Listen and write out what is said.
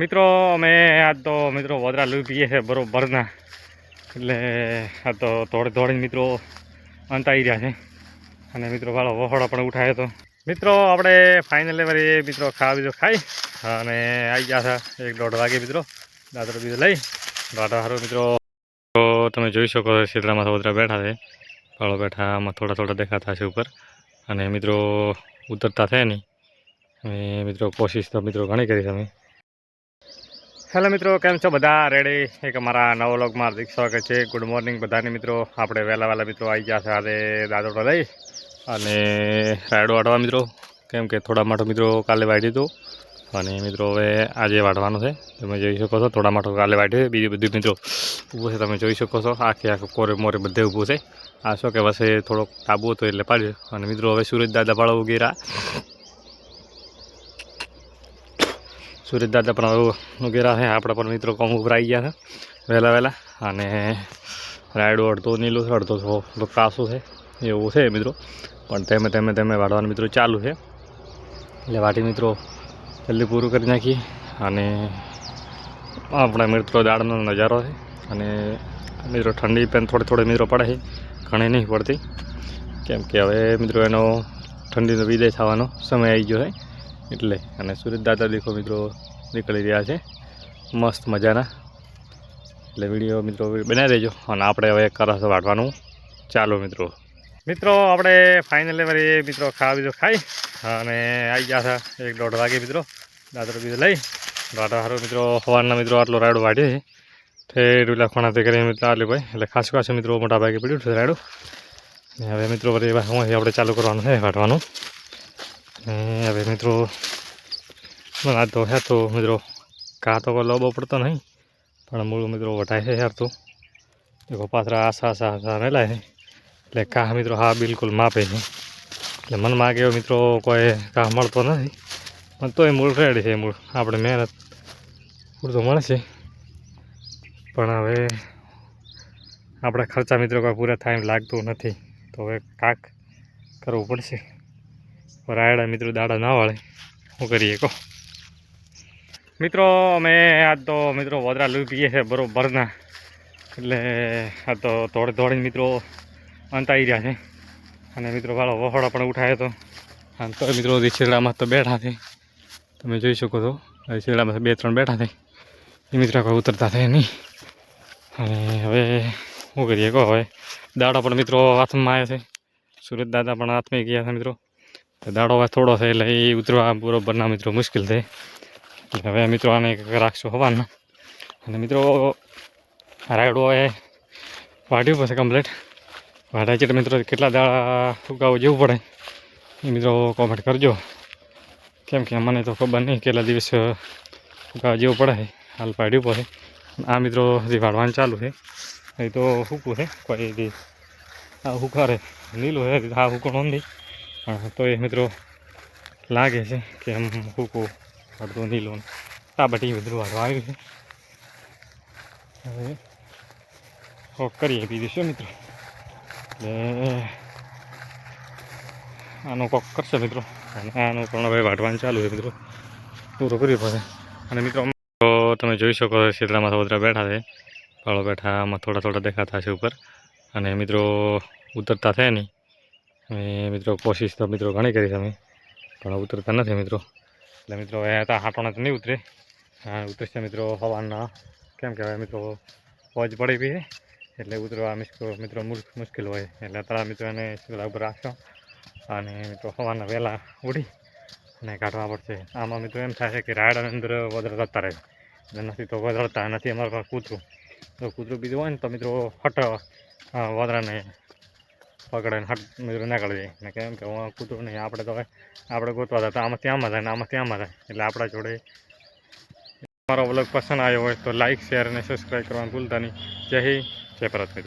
મિત્રો, અમે આજ તો, મિત્રો, વદરા લઈ પીએ છે બરોબરના. એટલે આ તો દોડી દોડીને મિત્રો અંત આવી રહ્યા છે. અને મિત્રો, વાળો વહોળો પણ ઉઠાયો તો. મિત્રો, આપણે ફાઇનલ વળી મિત્રો ખાવા બીજો ખાઈ અને આવી ગયા હતા એક દોઢ વાગે મિત્રો. દાદરો બીજો લઈ. દાદા સારું મિત્રો. તો તમે જોઈ શકો છો શીતળામાં વદરા બેઠા છે. વાળો બેઠા, આમાં થોડા થોડા દેખાતા છે ઉપર. અને મિત્રો, ઉતરતા થાય નહીં. અને મિત્રો, કોશિશ તો મિત્રો ઘણી કરી અમે. હેલો મિત્રો, કેમ છો બધા? રેડી એક અમારા નવો લોગમાં હાર્દિક સ્વાગત છે. ગુડ મોર્નિંગ બધાને મિત્રો. આપણે વહેલા વહેલા મિત્રો આવી ગયા છે આજે દાદોડો લઈ. અને રાયડો વાટવા મિત્રો. કેમ કે થોડા માટો મિત્રો કાલે વાટ્યું હતું. અને મિત્રો હવે આજે વાટવાનું છે. તમે જોઈ શકો છો થોડા માટો કાલે વાટ્યું બીજું બધું મિત્રો ઊભું છે. તમે જોઈ શકો છો. આખે આખું કોરે મોરે બધે ઊભું છે. આ શું કે વસે થોડોક ટાબુ હતો એટલે પાડ્યું. અને મિત્રો હવે સુરજ દાદા પાડો ઉગેરા સુરજ દાદા પણ વગેરે છે. આપણા પણ મિત્રો કોમ ઉભરાઈ ગયા છે. વહેલા વહેલા. અને રાયડો અડધો નીલું છે, અડધો કાસું છે. એવું છે મિત્રો. પણ તેમે તેમે તેમે વાળવાનું મિત્રો ચાલુ છે. એટલે વાટી મિત્રો જલ્દી પૂરું કરી નાખીએ. અને આપણા મિત્રો દાડનો નજારો છે. અને મિત્રો ઠંડી પણ થોડી થોડી મિત્રો પડે છે. ઘણી નહીં પડતી. કેમ કે હવે મિત્રો એનો ઠંડીનો વિદાય થવાનો સમય આવી ગયો છે. એટલે અને સુરજ દાદા દેખો મિત્રો નીકળી રહ્યા છે. મસ્ત મજાના. એટલે વીડિયો મિત્રો બનાવી દેજો અને આપણે હવે કરસ વાટવાનું. ચાલો મિત્રો. મિત્રો આપણે ફાઇનલી વળી મિત્રો ખાવા બીજો ખાઈ અને આવી ગયા હતા એક દોઢ વાગે મિત્રો. દાદરો બીજો લઈ. દાદા સારું મિત્રો સવારના મિત્રો આટલો રાયડો વાટ્યો છે. ઠેર ઓલા ખોણાથી કરીને મિત્રો આટલી ભાઈ. એટલે ખાસ ખાસ મિત્રો મોટા ભાગે પડ્યું છે રાયડું. હવે મિત્રો વળી હું આપણે ચાલુ કરવાનું છે વાટવાનું. ને હવે મિત્રો આ તો હે તો મિત્રો, કાં તો કોઈ લોબો પડતો નહીં, પણ મૂળ મિત્રો વટાય છે યાર તો. દેખો પાથરા આશા આશા આશા રેલાય છે. એટલે કાહ મિત્રો હા બિલકુલ માપે છે. એટલે મનમાં કેવો મિત્રો કોઈ કાહ મળતો નથી. પણ તોય મૂળ રેડી છે મૂળ. આપણે મહેનત પૂરતો મળશે પણ હવે આપણા ખર્ચા મિત્રો કોઈ પૂરા થાય એમ લાગતું નથી. તો હવે કાક કરવું પડશે. રાયડા મિત્રો દાડા ના વાળે. શું કરીએ કહો? મિત્રો, અમે આજ તો મિત્રો વદરા લઈ પીએ છે બરોબરના. એટલે આ તો દોડી દોડીને મિત્રો અંત આવી રહ્યા છે. અને મિત્રો વાળો વહોળો પણ ઉઠાયો તો. અને તો મિત્રો રીછેડામાં તો બેઠા છે. તમે જોઈ શકો છો રીછેડામાં બે ત્રણ બેઠા છે. એ મિત્રો કોઈ ઉતરતા થાય નહીં. અને હવે શું કરીએ કહો? હવે દાડો પણ મિત્રો હાથમાં આવ્યો છે. સુરત દાદા પણ હાથમાં ગયા છે મિત્રો. દાડો હવે થોડો છે એટલે એ ઉતરવા બરોબરના મિત્રો મુશ્કેલ થાય એટલે હવે મિત્રો આને રાખશું હવાના. અને મિત્રો રાયડો એ વાઢ્યું પછી કમ્પ્લીટ વાઢાય છે મિત્રો કેટલા દાડા ઉગાવું જેવું પડે એ મિત્રો કોમેન્ટ કરજો. કેમ કે મને તો ખબર નહીં કેટલા દિવસ ઉગાવ જેવું પડે હાલ પાડ્યું પડે આ મિત્રો હજી વાળવાનું ચાલુ છે. એ તો સૂકું છે. કોઈ આ હુકારે લીલું છે. આ હુકણો નથી. પણ તો એ મિત્રો લાગે છે કે એમ હુકું અડધું લોન આ બધી બધું વાળવા આવ્યું છે. હવે કરીએ બીજું શું મિત્રો? એટલે આનો કોક કરશે મિત્રો. અને આનું પણ હવે વાટવાનું ચાલુ છે મિત્રો. પૂરો કર્યો પડે અને મિત્રો તમે જોઈ શકો છો શીતળામાં બધા બેઠા છે. પાળો બેઠા, આમાં થોડા થોડા દેખાતા છે ઉપર. અને મિત્રો, ઉતરતા થાય નહીં. અને મિત્રો, કોશિશ તો મિત્રો ઘણી કરી તમે પણ ઉતરતા નથી મિત્રો. એટલે મિત્રો, હવે ત્યાં હાટોણા તો નહીં ઉતરે. ઉતરશે મિત્રો હવાના, કેમ કહેવાય મિત્રો ફોજ પડી છે, એટલે ઉતરવા મિત્રો મુશ- મુશ્કેલ હોય. એટલે અત્યારે મિત્રો એને ઉપર રાખશો અને મિત્રો હવાના વહેલા ઉડી અને કાઢવા પડશે. આમાં મિત્રો એમ થાય છે કે રાયડાની અંદર વધારે જતા રહે. એટલે નથી તો વધારતા નથી, અમારા પાસે કૂતરું. તો કૂતરું બીજું હોય ને તો મિત્રો હટ વાદરાને પકડે હટ મિત્રો નીકળી જાય ને કેમ કે, હું કૂતરું નહીં, આપણે તો આપણે ગોતવા જતા, આમાં ત્યાંમાં થાય ને આમાં ત્યાંમાં થાય એટલે આપણા જોડે મારો બ્લોગ પસંદ આવ્યો હોય તો લાઇક શેર અને સબસ્ક્રાઈબ કરવાનું ભૂલતા નહીં. જય હિન્દ, જય ભારત મિત્રો.